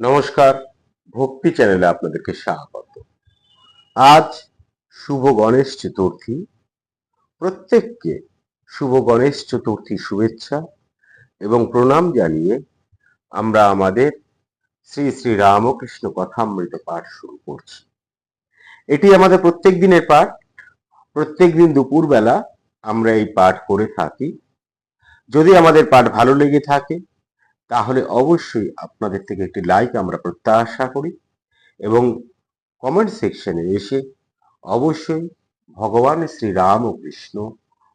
নমস্কার, ভক্তি চ্যানেলে আপনাদেরকে স্বাগত। আজ শুভ গণেশ চতুর্থী। প্রত্যেককে শুভ গণেশ চতুর্থী শুভেচ্ছা এবং প্রণাম জানিয়ে আমরা আমাদের শ্রী শ্রী রামকৃষ্ণ কথামৃত পাঠ শুরু করছি। এটি আমাদের প্রত্যেক দিনের পাঠ। প্রত্যেক দিন দুপুরবেলা আমরা এই পাঠ করে থাকি। যদি আমাদের পাঠ ভালো লেগে থাকে তাহলে অবশ্যই আপনাদের থেকে একটি লাইক আমরা প্রত্যাশা করি এবং কমেন্ট সেকশনে এসে অবশ্যই ভগবান শ্রী রাম ও কৃষ্ণ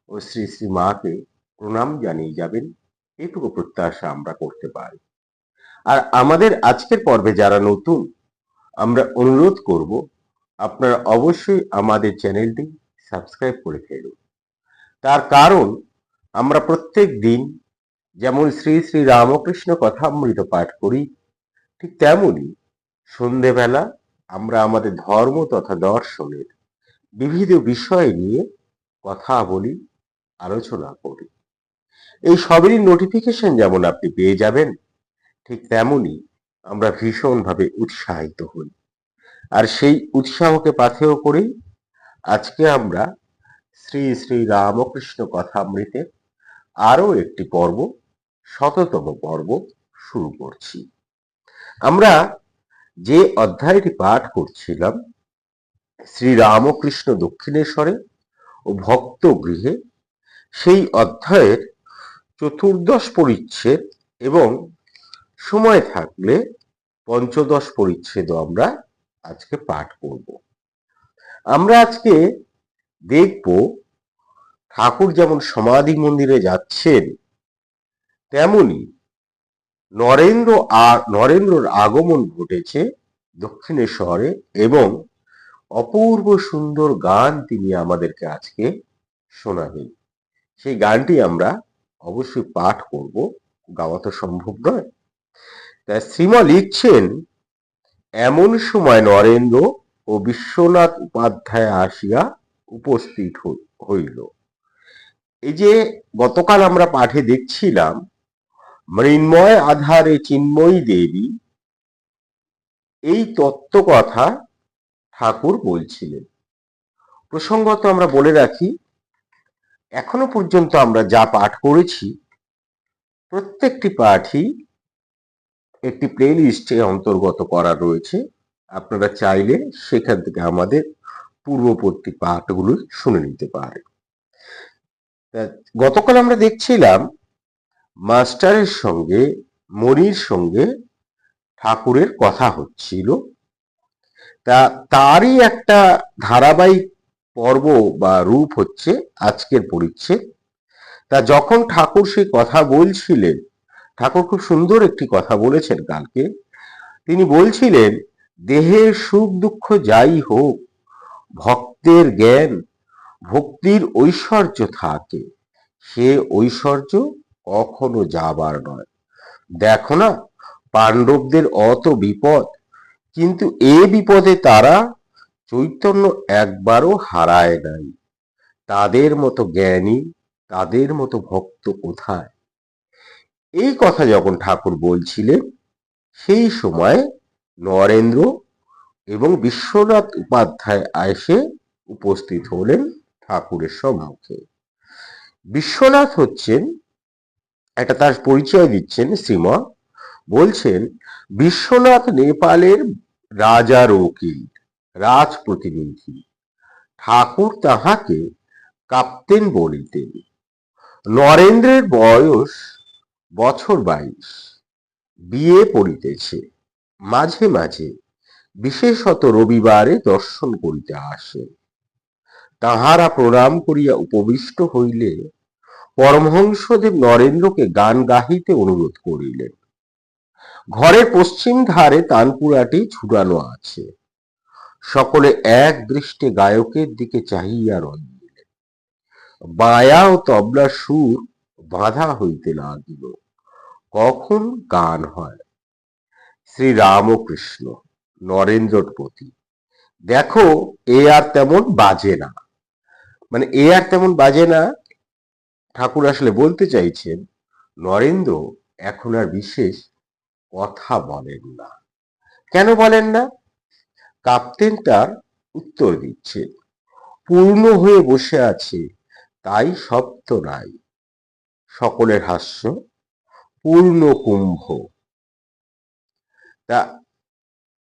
ও শ্রী শ্রী মাকে প্রণাম জানিয়ে যাবেন। এটুকু প্রত্যাশা আমরা করতে পারি। আর আমাদের আজকের পর্বে যারা নতুন, আমরা অনুরোধ করব আপনারা অবশ্যই আমাদের চ্যানেলটি সাবস্ক্রাইব করে ফেলুন। তার কারণ আমরা প্রত্যেক দিন যেমন শ্রী শ্রী রামকৃষ্ণ কথামৃত পাঠ করি, ঠিক তেমনি সন্ধেবেলা আমরা আমাদের ধর্ম তথা দর্শনের বিবিধ বিষয় নিয়ে কথা বলি, আলোচনা করি। এই সবেরই নোটিফিকেশন যেমন আপনি পেয়ে যাবেন, ঠিক তেমনি আমরা ভীষণভাবে উৎসাহিত হই। আর সেই উৎসাহকে পাথেয় করেই আজকে আমরা শ্রী শ্রী রামকৃষ্ণ কথামৃতের আরও একটি পর্ব শততম পর্ব শুরু করছি। আমরা যে অধ্যায়টি পাঠ করছিলাম শ্রী রামকৃষ্ণ দক্ষিণেশ্বরে ও ভক্ত গৃহে, সেই অধ্যায়ের চতুর্দশ পরিচ্ছেদ এবং সময় থাকলে পঞ্চদশ পরিচ্ছেদও আমরা আজকে পাঠ করব। আমরা আজকে দেখব ঠাকুর যেমন সমাধি মন্দিরে যাচ্ছেন তেমনি নরেন্দ্র নরেন্দ্রর আগমন ঘটেছে দক্ষিণেশ্বরে এবং অপূর্ব সুন্দর গান তিনি আমাদেরকে আজকে শোনাবেন। সেই গানটি আমরা অবশ্যই পাঠ করব গাওয়া তো সম্ভব নয়। তাই শ্রীমা লিখছেন, এমন সময় নরেন্দ্র ও বিশ্বনাথ উপাধ্যায় আসিয়া উপস্থিত হই- হইল। এই যে গতকাল আমরা পাঠে দেখছিলাম মৃন্ময় আধারে চিন্ময়ী দেবী, এই তত্ত্ব কথা ঠাকুর বলছিলেন। প্রসঙ্গত আমরা বলে রাখি, এখনও পর্যন্ত আমরা যা পাঠ করেছি, প্রত্যেকটি পাঠই একটি প্লে লিস্টে অন্তর্গত করা রয়েছে। আপনারা চাইলে সেখান থেকে আমাদের পূর্ববর্তী পাঠগুলো শুনে নিতে পারেন। তা গতকাল আমরা দেখছিলাম মাস্টারের সঙ্গে, মনির সঙ্গে ঠাকুরের কথা হচ্ছিল। তা, তারই একটা ধারাবাহিক পর্ব বা রূপ হচ্ছে আজকের পরিচ্ছেদ। তা যখন ঠাকুর সেই কথা বলছিলেন, ঠাকুর খুব সুন্দর একটি কথা বলেছেন কালকে। তিনি বলছিলেন, দেহের সুখ দুঃখ যাই হোক, ভক্তের জ্ঞান, ভক্তির ঐশ্বর্য থাকে। সে ঐশ্বর্য কখনো যাবার নয়। দেখো না, পাণ্ডবদের অত বিপদ, কিন্তু এ বিপদে তারা চৈতন্য একবারও হারায় নাই। তাদের মতো জ্ঞানী, তাদের মতো ভক্ত কোথায়? এই কথা যখন ঠাকুর বলছিলেন, সেই সময় নরেন্দ্র এবং বিশ্বনাথ উপাধ্যায় এসে উপস্থিত হলেন ঠাকুরের সম্মুখে। বিশ্বনাথ হচ্ছেন একটা তার পরিচয় দিচ্ছেন শ্রীমা। বলছেন, বিশ্বনাথ নেপালের রাজার উকিল রাজ প্রতিনিধি ঠাকুর তাহাকে কাপ্তেন বলিতেন নরেন্দ্রের বয়স বছর বাইশ। বিয়ে পড়িতেছে। মাঝে মাঝে বিশেষত রবিবারে দর্শন করিতে আসে। তাহারা প্রণাম করিয়া উপবিষ্ট হইলে পরমহংসদেব নরেন্দ্রকে গান গাহিতে অনুরোধ করিলেন। ঘরের পশ্চিম ধারে তানপুরাটি ছুটানো আছে। সকলে এক দৃষ্টে গায়কের দিকে চাহিয়া রহিলেন। বায়া ও তবলা সুর বাঁধা হইতে লাগিল। কখন গান হয়? শ্রী রামকৃষ্ণ নরেন্দ্রর প্রতি। দেখো, এ আর তেমন বাজে না। মানে এ আর তেমন বাজে না ঠাকুর আসলে বলতে চাইছেন, নরেন্দ্র এখন আর বিশেষ কথা বলেন না। কেন বলেন না? কাপ্তেন তার উত্তর দিচ্ছে, পূর্ণ হয়ে বসে আছে তাই শব্দ নাই। সকলের হাস্য, পূর্ণ কুম্ভ। তা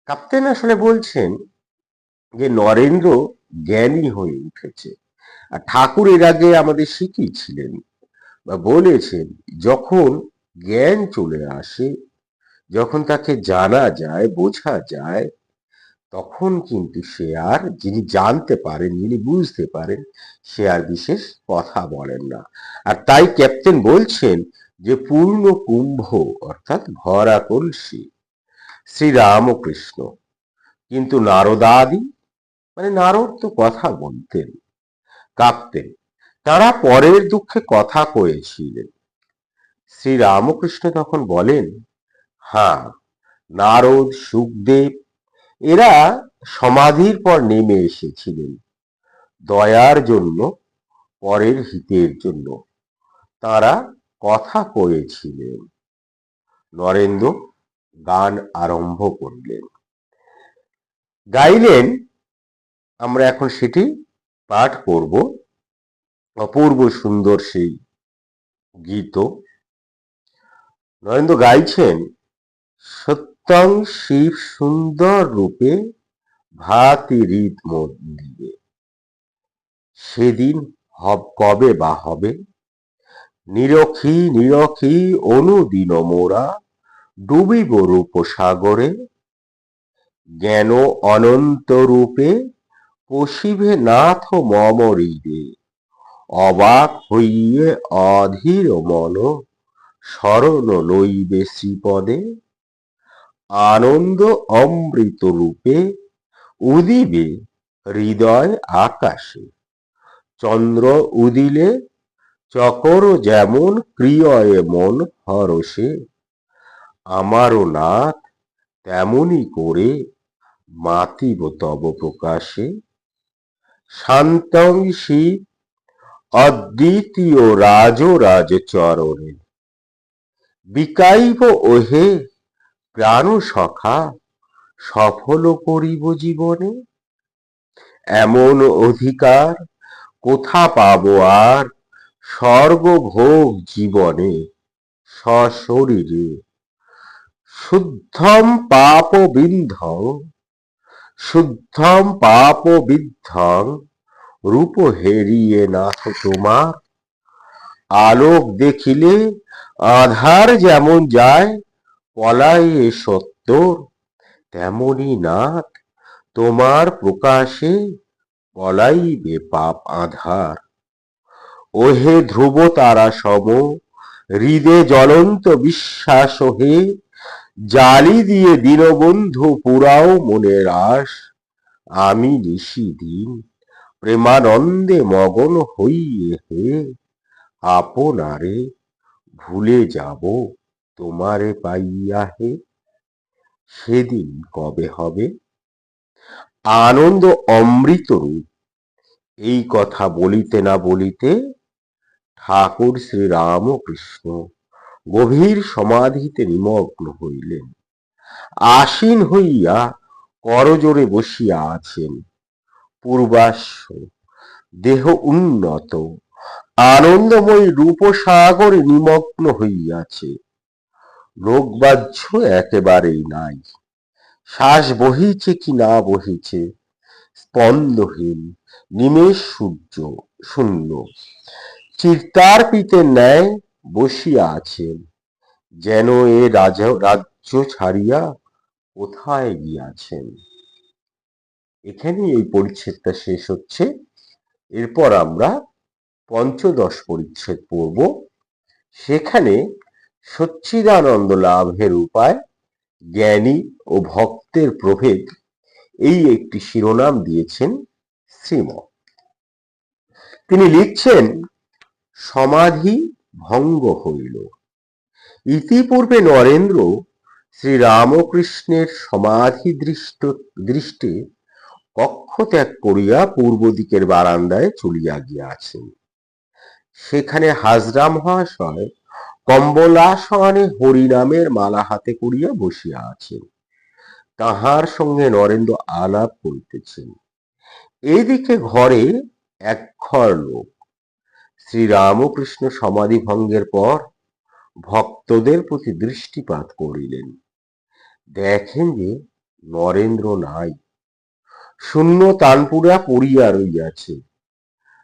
কাপ্তেন আসলে বলছেন যে নরেন্দ্র জ্ঞানী হয়ে উঠেছে। ঠাকুর এর আগে আমাদের শিখিয়েছিলেন বা বলেছেন, যখন জ্ঞান চলে আসে, যখন তাকে জানা যায়, বোঝা যায়, তখন কিন্তু সে আর যিনি জানতে পারেন, যিনি বুঝতে পারেন, সে আর বিশেষ কথা বলেন না। আর তাই ক্যাপ্টেন বলছেন যে, পূর্ণ কুম্ভ অর্থাৎ ভরা কলসি, শ্রীরামকৃষ্ণ। কিন্তু নারদাদি মানে নারদ তো কথা বলতেন। কাঁপতেন। তারা পরের দুঃখে কথা কয়েছিলেন। শ্রী রামকৃষ্ণ তখন বলেন হ্যাঁ নারদ, সুখদেব, এরা সমাধির পর নেমে এসেছিলেন। দয়ার জন্য, পরের হিতের জন্য তারা কথা কয়েছিলেন। নরেন্দ্র গান আরম্ভ করলেন। গাইলেন, আমরা এখন সেটি পাঠ করব। অপূর্ব সুন্দর সেই গীত। নরেন্দ্র গাইছেন, সত্যং শিব সুন্দর রূপে ভাতি হৃদ মন্দিরে সেদিন হব, কবে বা হবে? নিরখী নিরখী অনুদিন মোরা, ডুবিব রূপ সাগরে জ্ঞান অনন্ত রূপে পশিবে নাথ মম অবাক হইয়ে অধীর মন, শরণ লইবে শ্রীপদে। আনন্দ অমৃত রূপে উদিবে হৃদয় আকাশে। চন্দ্র উদিলে চকর যেমন ক্রিয়য়ে মন হরসে আমারও নাথ তেমনি করে মাতিব তব প্রকাশে। শান্তং শীত অদ্বিতীয় রাজরাজ চরণে। বিকাইব ওহে প্রাণ সখা, সফল করিব জীবনে। এমন অধিকার কোথা পাব আর স্বর্গভোগ জীবনে? সশরীরে। শুদ্ধম পাপ বিন্ধং শুদ্ধম পাপ বিদ্ধং, রূপ হেরিয়ে নাথ তোমার। আলোক দেখিলে আধার যেমন যায় পলায়ে সত্তর তেমনি নাথ তোমার প্রকাশে, পলাইবে পাপ আধার। ওহে ধ্রুব তারা সম হৃদে জ্বলন্ত বিশ্বাস হে জালি দিয়ে দীনবন্ধু পুরাও মনে আশ। আমি নিশি দিন প্রেমানন্দে মগন হইয়ে হে। আপনারে ভুলে যাব, তোমারে পাইয়া হে। সেদিন কবে হবে? আনন্দ অমৃত রূপ। এই কথা বলিতে না বলিতে ঠাকুর শ্রী রামকৃষ্ণ গভীর সমাধিতে নিমগ্ন হইলেন। আসীন হইয়া করজোরে বসিয়া আছেন। পূর্বাশ্ব, দেহ উন্নত, আনন্দময় রূপসাগরে নিমগ্ন হইয়াছে। রোগবাহ্য একেবারেই নাই। শ্বাস বহিছে কি না বহিছে, স্পন্দহীন, নিমেষ সূর্য, শূন্য। চিত্তার পিতের ন্যায় বসিয়া আছেন। যেন এ রাজা, রাজ্য ছাড়িয়া কোথায় গিয়াছেন? এখানে এই পরিচ্ছেদটা শেষ হচ্ছে। এরপর আমরা পঞ্চদশ পরিচ্ছেদ পড়ব। সেখানে সচ্চিদানন্দ লাভের উপায়, জ্ঞানী ও ভক্তের প্রভেদ এই একটি শিরোনাম দিয়েছেন শ্রীম তিনি লিখছেন, সমাধি ভঙ্গ হইল। ইতিপূর্বে নরেন্দ্র শ্রী রামকৃষ্ণের সমাধি দৃষ্ট দৃষ্টে কক্ষ ত্যাগ করিয়া পূর্ব দিকের বারান্দায় চলিয়া গিয়াছেন। সেখানে হাজরা মহাশয় কম্বলাসনে হরিনামের মালা হাতে করিয়া বসিয়া আছেন। তাহার সঙ্গে নরেন্দ্র আলাপ করিতেছেন। এদিকে ঘরে এক ঘর লোক। শ্রীরামকৃষ্ণ সমাধি ভঙ্গের পর ভক্তদের প্রতি দৃষ্টিপাত করিলেন। দেখেন যে নরেন্দ্র নাই। শূন্য তানপুরা পড়িয়া রইয়াছে।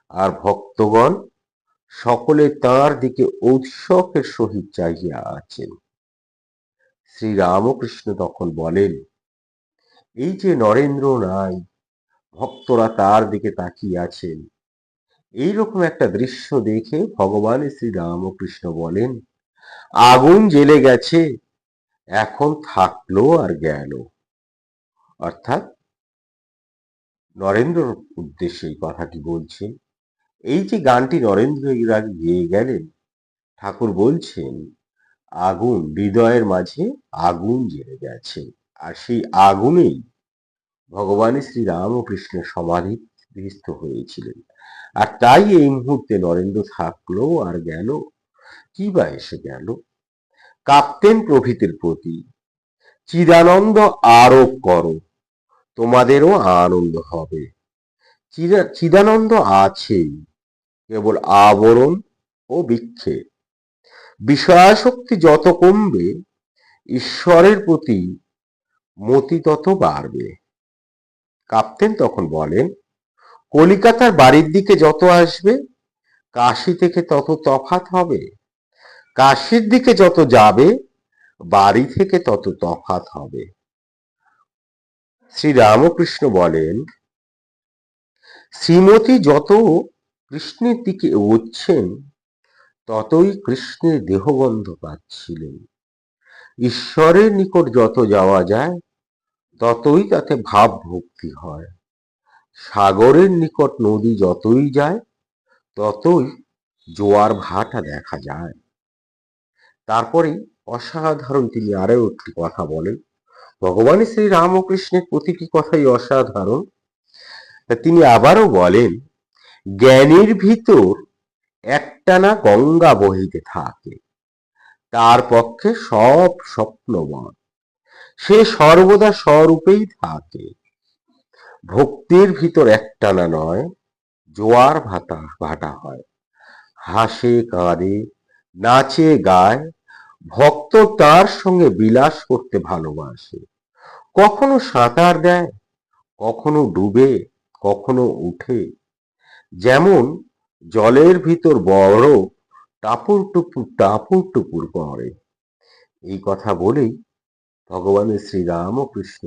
আর ভক্তগণ সকলে তার দিকে উৎসকের সহিত চাহিয়া আছেন। শ্রীরামকৃষ্ণ তখন বলেন, এই যে নরেন্দ্র নাই, ভক্তরা তার দিকে তাকিয়ে আছেন। এইরকম একটা দৃশ্য দেখে ভগবান শ্রী রামকৃষ্ণ বলেন, আগুন জ্বেলে গেছে, এখন থাকল আর গেল। অর্থাৎ নরেন্দ্রর উদ্দেশ্যে এই কথাটি বলছেন। এই যে গানটি নরেন্দ্র আগে গেয়ে গেলেন, ঠাকুর বলছেন, আগুন হৃদয়ের মাঝে আগুন জ্বেলে গেছে। আর সেই আগুনেই ভগবান শ্রী রামকৃষ্ণের সমাধি গৃহস্থ হয়েছিলেন। আর তাই এই মুহূর্তে নরেন্দ্র থাকল আর গেল। কি বা এসে গেল? কাপ্তেন প্রভৃতির প্রতি চিদানন্দ আরোপ করো, তোমাদেরও আনন্দ হবে। চিদা- চিদানন্দ আছেই, কেবল আবরণ ও বিক্ষেপ। বিষয়াসক্তি যত কমবে, ঈশ্বরের প্রতি মতি তত বাড়বে। কাপ্তেন তখন বলেন কলিকাতার বাড়ির দিকে যত আসবে, কাশি থেকে তত তফাত হবে। কাশির দিকে যত যাবে, বাড়ি থেকে তত তফাত হবে। শ্রী রামকৃষ্ণ বলেন, শ্রীমতী যত কৃষ্ণের দিকে এগোচ্ছেন, ততই কৃষ্ণের দেহগন্ধ পাচ্ছিলেন। ঈশ্বরের নিকট যত যাওয়া যায়, ততই তাতে ভাব ভক্তি হয়। সাগরের নিকট নদী যতই যায়, ততই জোয়ার ভাটা দেখা যায়। তারপরে অসাধারণ তিনি আরও একটি কথা বলেন। ভগবান শ্রী রামকৃষ্ণের প্রতিটি কথাই অসাধারণ। তিনি আবারও বলেন, জ্ঞানের ভিতর একটানা গঙ্গা বহিতে থাকে। তার পক্ষে সব স্বপ্নবান। সে সর্বদা স্বরূপেই থাকে। ভক্তির ভিতর একটানা নয়, জোয়ার ভাটা ভাটা হয়। হাসে, কাঁদে, নাচে, গায়, ভক্ত তার সঙ্গে বিলাস করতে ভালোবাসে। কখনো সাঁতার দেয়, কখনো ডুবে, কখনো উঠে। যেমন জলের ভিতর বড় টাপুর টুপুর টাপুর টুপুর করে। এই কথা বলেই ভগবানের শ্রীরামকৃষ্ণ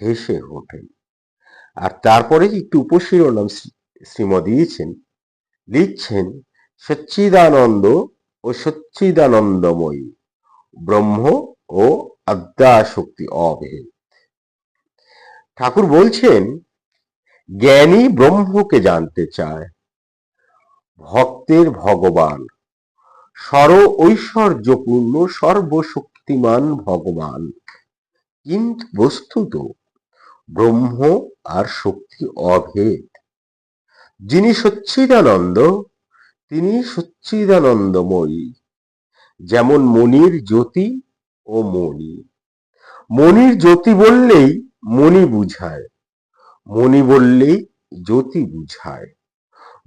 হেসে ওঠেন। আর তারপরে একটু উপশিরোনাম শ্রী- শ্রীমদ দিয়েছেন লিখছেন, সচ্চিদানন্দ ও সচ্চিদানন্দময়ী, ব্রহ্ম ও আদ্যাশক্তি অভেদ ঠাকুর বলছেন, জ্ঞানী ব্রহ্মকে জানতে চায়, ভক্তের ভগবান সর ঐশ্বর্যপূর্ণ সর্বশক্তিমান ভগবান। কিন্তু বস্তুত ব্রহ্ম আর শক্তি অভেদ। যিনি সচ্চিদানন্দ, তিনি সচ্চিদানন্দময়ী, যেমন মনির জ্যোতি ও মণি। মনির জ্যোতি বললেই মণি বুঝায়, মণি বললেই জ্যোতি বুঝায়।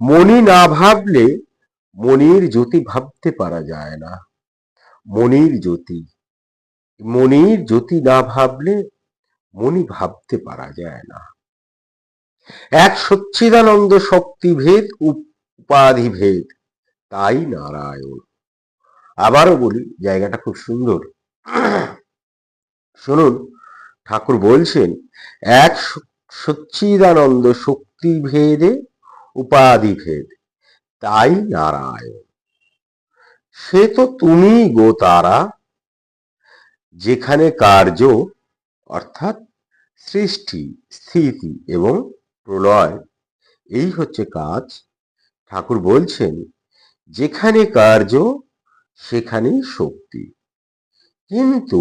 মণি না ভাবলে মনির জ্যোতি ভাবতে পারা যায় না। মনির জ্যোতি মনির জ্যোতি না ভাবলে মনি ভাবতে পারা যায় না। এক সচ্চিদানন্দ শক্তিভেদ উপাধি ভেদ, তাই নারায়ণ। আবারও বলি, জায়গাটা খুব সুন্দর। শুনুন, ঠাকুর বলছেন, এক স- সচ্চিদানন্দ শক্তি ভেদে, উপাধি ভেদ, তাই নারায়ণ। সে তো তুমি গো তারা, যেখানে কার্য অর্থাৎ সৃষ্টি, স্থিতি এবং প্রলয়। এই হচ্ছে কাজ। ঠাকুর বলছেন, যেখানে কার্য, সেখানেই শক্তি। কিন্তু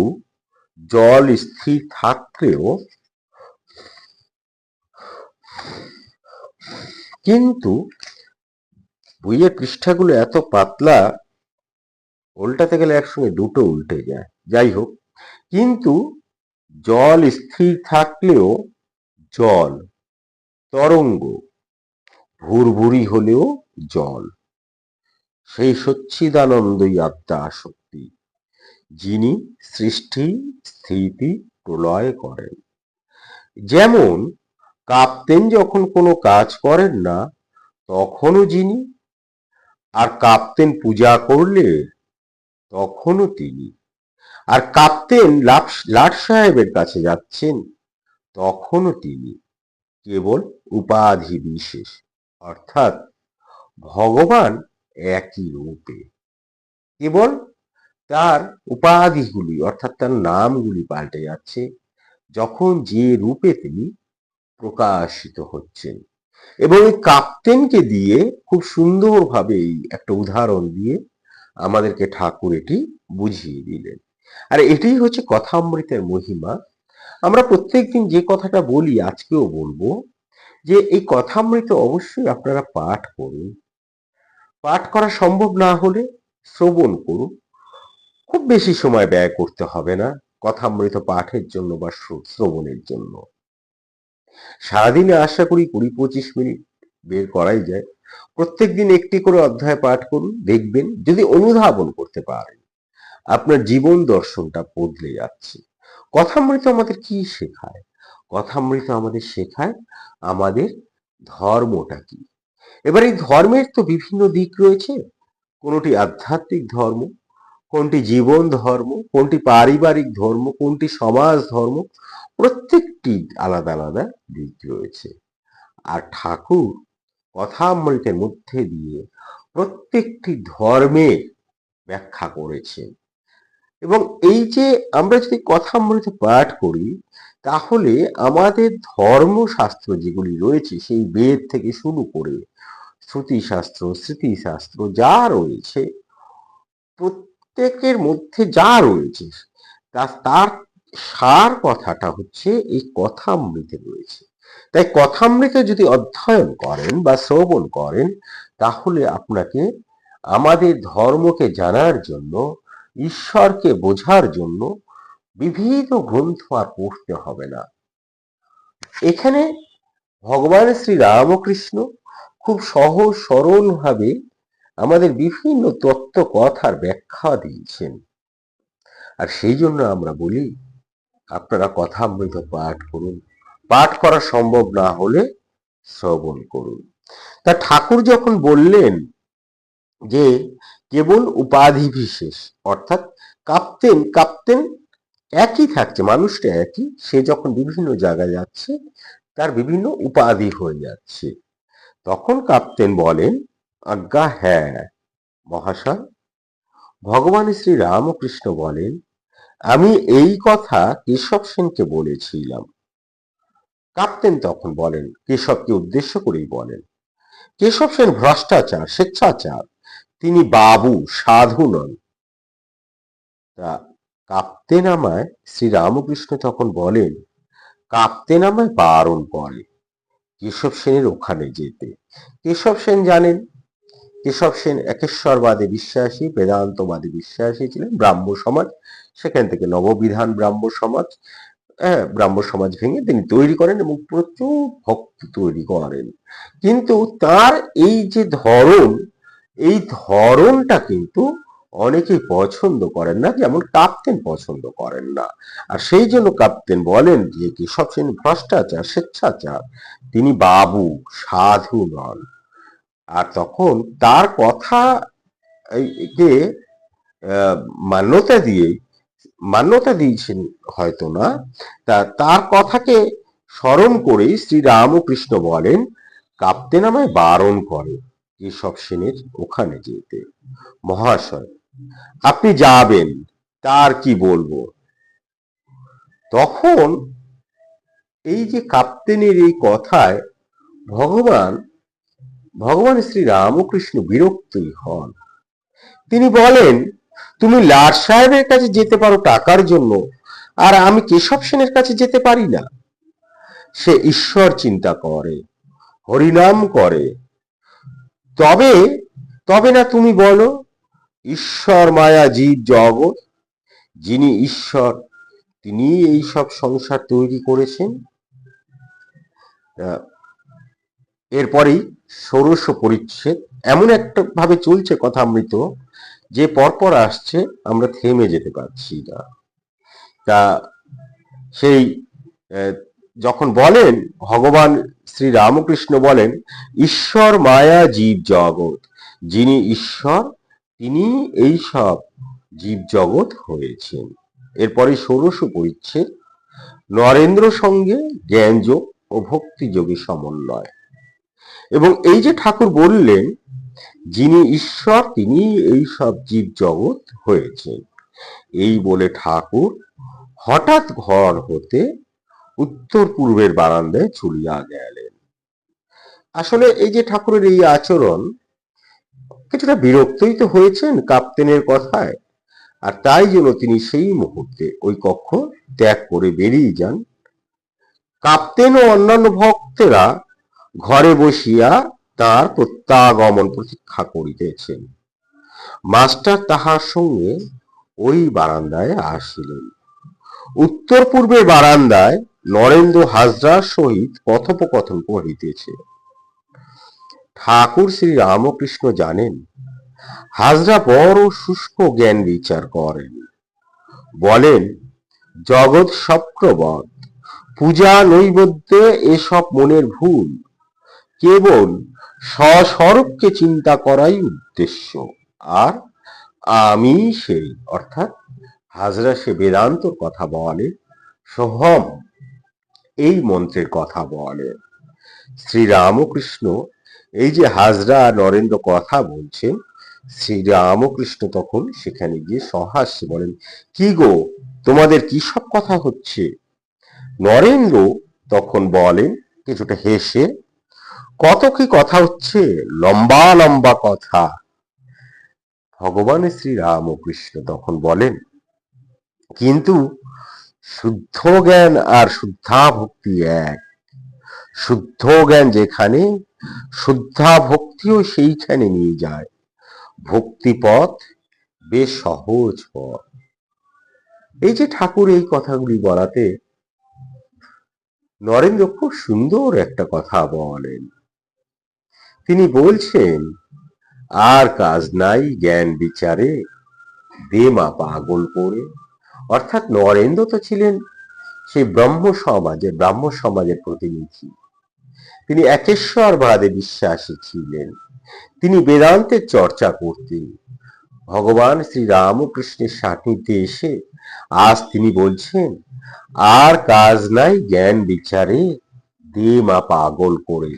জল স্থির থাকলেও, কিন্তু বইয়ের পৃষ্ঠাগুলো এত পাতলা, উল্টাতে গেলে একসঙ্গে দুটো উল্টে যায়। যাই হোক, কিন্তু জল স্থির থাকলেও জল, তরঙ্গ ভুরভুরি হলেও জল। সেই সচ্ছিদানন্দই আত্মা শক্তি, যিনি সৃষ্টি, স্থিতি, প্রলয় করেন। যেমন কাপ্তেন যখন কোনো কাজ করেন না, তখনও যিনি। আর কাপ্তেন পূজা করলে তখনও তিনি। আর কাপ্তেন লাট- সাহেবের কাছে যাচ্ছেন। তখনও তিনি কেবল উপাধি বিশেষ, অর্থাৎ ভগবান একই রূপে। কেবল তার উপাধিগুলি, অর্থাৎ তার নামগুলি পাল্টে যাচ্ছে, যখন যে রূপে তিনি প্রকাশিত হচ্ছেন। এবং এই কাপ্তেনকে দিয়ে খুব সুন্দরভাবে একটা উদাহরণ দিয়ে আমাদেরকে ঠাকুর এটি বুঝিয়ে দিলেন। আর এটাই হচ্ছে কথামৃতের মহিমা। আমরা প্রত্যেকদিন যে কথাটা বলি, আজকেও বলব যে এই কথামৃত অবশ্যই আপনারা পাঠ করুন। পাঠ করা সম্ভব না হলে শ্রবণ করুন। খুব বেশি সময় ব্যয় করতে হবে না কথামৃত পাঠের জন্য বা শ্র- শ্রবণের জন্য। সারাদিনে আশা করি কুড়ি পঁচিশ মিনিট বের করাই যায়। প্রত্যেক দিন একটি করে অধ্যায় পাঠ করুন, দেখবেন, যদি অনুধাবন করতে পারেন। আপনার জীবন দর্শনটা বদলে যাচ্ছে। কথামৃত আমাদের কি শেখায়? কথামৃত আমাদের শেখায় আমাদের ধর্মটা কি? এবার এই ধর্মের তো বিভিন্ন দিক রয়েছে। কোনটি আধ্যাত্মিক ধর্ম, কোনটি জীবন ধর্ম, কোনটি পারিবারিক ধর্ম, কোনটি সমাজ ধর্ম, প্রত্যেকটি আলাদা আলাদা দিক রয়েছে। আর ঠাকুর কথামৃতের মধ্যে দিয়ে প্রত্যেকটি ধর্মের ব্যাখ্যা করেছেন। এবং এই যে আমরা যদি কথা কথামৃত পাঠ করি, তাহলে আমাদের ধর্মশাস্ত্র যেগুলি রয়েছে, সেই বেদ থেকে শুরু করে শ্রুতিশাস্ত্র, স্মৃতিশাস্ত্র যা রয়েছে, প্রত্যেকের মধ্যে যা রয়েছে তার সার কথাটা হচ্ছে এই কথামৃতে রয়েছে। তাই কথামৃত যদি অধ্যয়ন করেন বা শ্রবণ করেন, তাহলে আপনাকে আমাদের ধর্মকে জানার জন্য ঈশ্বরকে বোঝার জন্য বিবিধ গ্রন্থ আর পড়তে হবে না। এখানে ভগবান শ্রী রামকৃষ্ণ খুব সহজ সরল ভাবে আমাদের বিভিন্ন তত্ত্ব কথার ব্যাখ্যা দিয়েছেন। আর সেই জন্য আমরা বলি, আপনারা কথামৃত পাঠ করুন। পাঠ করা সম্ভব না হলে শ্রবণ করুন। তা ঠাকুর যখন বললেন যে কেবল উপাধি বিশেষ, অর্থাৎ কাপ্তেন কাপ্তেন একই থাকছে, মানুষটা একই, সে যখন বিভিন্ন জায়গায় যাচ্ছে, তার বিভিন্ন উপাধি হয়ে যাচ্ছে। তখন কাপ্তেন বলেন, আজ্ঞা হ্যাঁ মহাশয়। ভগবান শ্রী রামকৃষ্ণ বলেন, আমি এই কথা কেশব সেনকে বলেছিলাম। কাপ্তেন তখন বলেন, কেশবকে উদ্দেশ্য করেই বলেন, কেশব সেন ভ্রষ্টাচার, স্বেচ্ছাচার তিনি বাবু, সাধু নন। তা কাপ্তেন আমায় শ্রী রামকৃষ্ণ তখন বলেন কাপ্তেন আমায় বারণ করে কেশব সেনের ওখানে যেতে। কেশব সেন জানেন, কেশব সেন একেশ্বরবাদে বিশ্বাসী, বেদান্তবাদে বিশ্বাসী ছিলেন, ব্রাহ্ম সমাজ। সেখান থেকে নববিধান ব্রাহ্ম সমাজ হ্যাঁ ব্রাহ্ম সমাজ ভেঙে তিনি তৈরি করেন এবং প্রচুর ভক্ত তৈরি করেন। কিন্তু তার এই যে ধরন এই ধরনটা কিন্তু অনেকেই পছন্দ করেন না, যেমন কাপ্তেন পছন্দ করেন না। আর সেই জন্য কাপ্তেন বলেন যে কেশব সেন ভ্রষ্টাচার, স্বেচ্ছাচার, তিনি বাবু, সাধু নন। আর তখন তার কথা কে মান্যতা দিয়ে, মান্যতা দিয়েছেন হয়তো না, তা, তার কথাকে স্মরণ করেই শ্রী রামকৃষ্ণ বলেন কাপ্তেন আমায় বারণ করে। কেশব সেনের ওখানে যেতে। মহাশয়, আপনি যাবেন, তার কি বলব? তখন এই যে কাপ্তেনের এই কথায় ভগবান ভগবান শ্রী রামকৃষ্ণ বিরক্তই হন। তিনি বলেন, তুমি লাট সাহেবের কাছে যেতে পারো টাকার জন্য, আর আমি কেশব সেনের কাছে যেতে পারি না। সে ঈশ্বর চিন্তা করে, হরিনাম করে তবে তবে না তুমি বলো, ঈশ্বর মায়া জীব জগৎ, যিনি ঈশ্বর, তিনি এই সব সংসার তৈরি করেছেন। এরপরেই ষোড়শ পরিচ্ছেদ। এমন একটা ভাবে চলছে কথা মৃত যে পরপর আসছে, আমরা থেমে যেতে পারছি না। তা সেই যখন বলেন, ভগবান শ্রী রামকৃষ্ণ বলেন, ঈশ্বর মায়া জীব জগৎ। যিনি ঈশ্বর, তিনি এই সব জীব জগৎ হয়েছেন। এরপরে ষোড়শ পরিচ্ছেদ। নরেন্দ্র সঙ্গে জ্ঞানযোগ ও ভক্তি যোগে সমন্বয়। এবং এই যে ঠাকুর বললেন, যিনি ঈশ্বর, তিনি এই সব জীব জগৎ হয়েছেন। এই বলে ঠাকুর, হঠাৎ ঘর হতে উত্তর পূর্বের বারান্দায় চলিয়া গেলেন। আসলে এই যে ঠাকুরের এই আচরণ, কিছুটা বিরক্তই তো হয়েছেন কাপ্তেনের কথায়। আর তাই জন্য তিনি সেই মুহূর্তে ওই কক্ষ ত্যাগ করে বেরিয়ে যান। কাপ্তেন ও অন্যান্য ভক্তেরা ঘরে বসিয়া তার প্রত্যাগমন প্রতীক্ষা করিতেছেন। মাস্টার তাহার সঙ্গে ওই বারান্দায় আসিলেন। উত্তর পূর্বের বারান্দায় নরেন্দ্র হাজরার সহিত কথোপকথন করিতেছে। ঠাকুর শ্রী রামকৃষ্ণ জানেন, হাজরা বড় শুষ্ক জ্ঞান বিচার করেন। বলেন, জগৎ সক্রবৎ পূজা নৈবদ্যে এসব মনের ভুল, কেবল স্বস্বরূপকে চিন্তা করাই উদ্দেশ্য, আর আমি সেই, অর্থাৎ হাজরা সে বেদান্তর কথা বলে, সোহম এই মন্ত্রের কথা বলে। শ্রীরামকৃষ্ণ এই যে হাজরা নরেন্দ্র কথা বলছেন, শ্রীরামকৃষ্ণ তখন সেখানে গিয়ে সহাস্যে বলেন, কি গো, তোমাদের কি সব কথা হচ্ছে? নরেন্দ্র তখন বলেন, কিছুটা হেসে, কত কি কথা হচ্ছে? লম্বা লম্বা কথা। ভগবান শ্রী রামকৃষ্ণ তখন বলেন, কিন্তু শুদ্ধ জ্ঞান আর শুদ্ধা ভক্তি এক। শুদ্ধ জ্ঞান যেখানে শুদ্ধা ভক্তিও সেইখানে নিয়ে যায়। ভক্তি পথ বেশ সহজ পথ। এই যে ঠাকুর এই কথাগুলি বলাতে, নরেন্দ্র খুব সুন্দর একটা কথা বলেন। তিনি বলছেন, আর কাজ নাই জ্ঞান বিচারে দে মা পাগল করে। অর্থাৎ নরেন্দ্র তো ছিলেন সেই ব্রহ্ম সমাজে ব্রাহ্ম সমাজের প্রতিনিধি। তিনি একেশ্বর একেশ্বরবাদে বিশ্বাসী ছিলেন। তিনি বেদান্তের চর্চা করতেন। ভগবান শ্রী রামকৃষ্ণের সান্নিধ্যে এসে আজ তিনি বলছেন, আর কাজ নাই জ্ঞান বিচারে দে মা পাগল করে।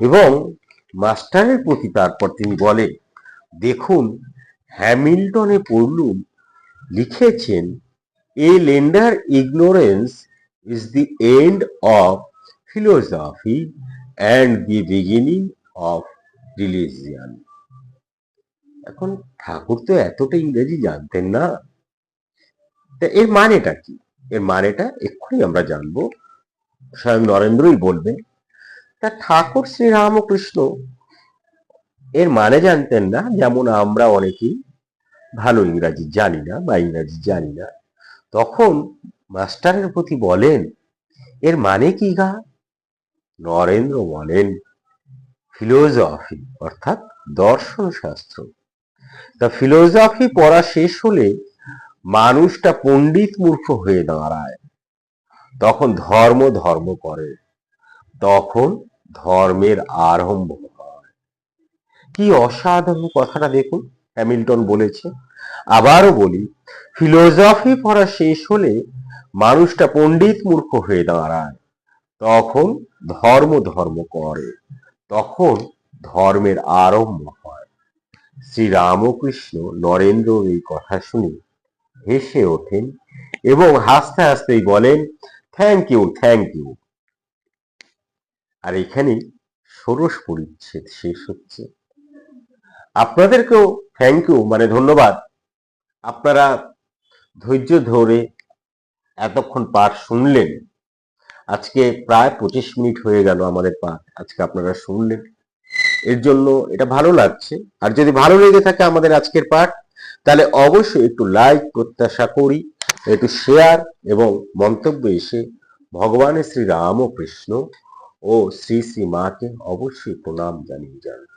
এবং মাস্টারের প্রতি তারপর তিনি বলেন, দেখুন, হ্যামিল্টনে পড়লুম লিখেছেন, a learned ignorance is the end of philosophy and the beginning of religion. এখন ঠাকুর তো এতটা ইংরেজি জানতেন না। তা এর মানেটা কি? এর মানেটা এক্ষুনি আমরা জানব। স্বয়ং নরেন্দ্রই বলবেন, তা ঠাকুর শ্রী রামকৃষ্ণ এর মানে জানতেন না, যেমন আমরা অনেকেই ভালো ইংরাজি জানি না বা ইংরাজি জানি না। তখন মাস্টারের প্রতি বলেন, এর মানে কি গা? নরেন্দ্র বলেন ফিলোজফি অর্থাৎ দর্শন শাস্ত্র তা ফিলোজফি পড়া শেষ হলে মানুষটা পণ্ডিত মূর্খ হয়ে দাঁড়ায়। তখন ধর্ম ধর্ম করে, তখন ধর্মের আরম্ভ হয়। কি অসাধারণ কথাটা দেখুন। হ্যামিল্টন বলেছে। আবারও বলি ফিলোজফি পড়া শেষ হলে মানুষটা পণ্ডিত মূর্খ হয়ে দাঁড়ায়। তখন ধর্ম ধর্ম করে, তখন ধর্মের আরম্ভ হয়। শ্রী রামকৃষ্ণ নরেন্দ্র এই কথা শুনে হেসে ওঠেন এবং হাসতে হাসতেই বলেন থ্যাংক ইউ থ্যাংক ইউ আর এখানে ষোড়শ পরিচ্ছেদ শেষ হচ্ছে। আপনাদেরকেও থ্যাংক ইউ মানে ধন্যবাদ। আপনারা ধৈর্য ধরে এতক্ষণ পাঠ শুনলেন। আজকে প্রায় পঁচিশ মিনিট হয়ে গেল আমাদের পাঠ, আজকে আপনারা শুনলেন। এর জন্য এটা ভালো লাগছে। আর যদি ভালো লেগে থাকে আমাদের আজকের পাঠ, তাহলে অবশ্যই একটু লাইক প্রত্যাশা করি, একটু শেয়ার এবং মন্তব্য এসে ভগবানের শ্রী কৃষ্ণ ও শ্রী শ্রী মাকে অবশ্যই প্রণাম জানিয়ে যান।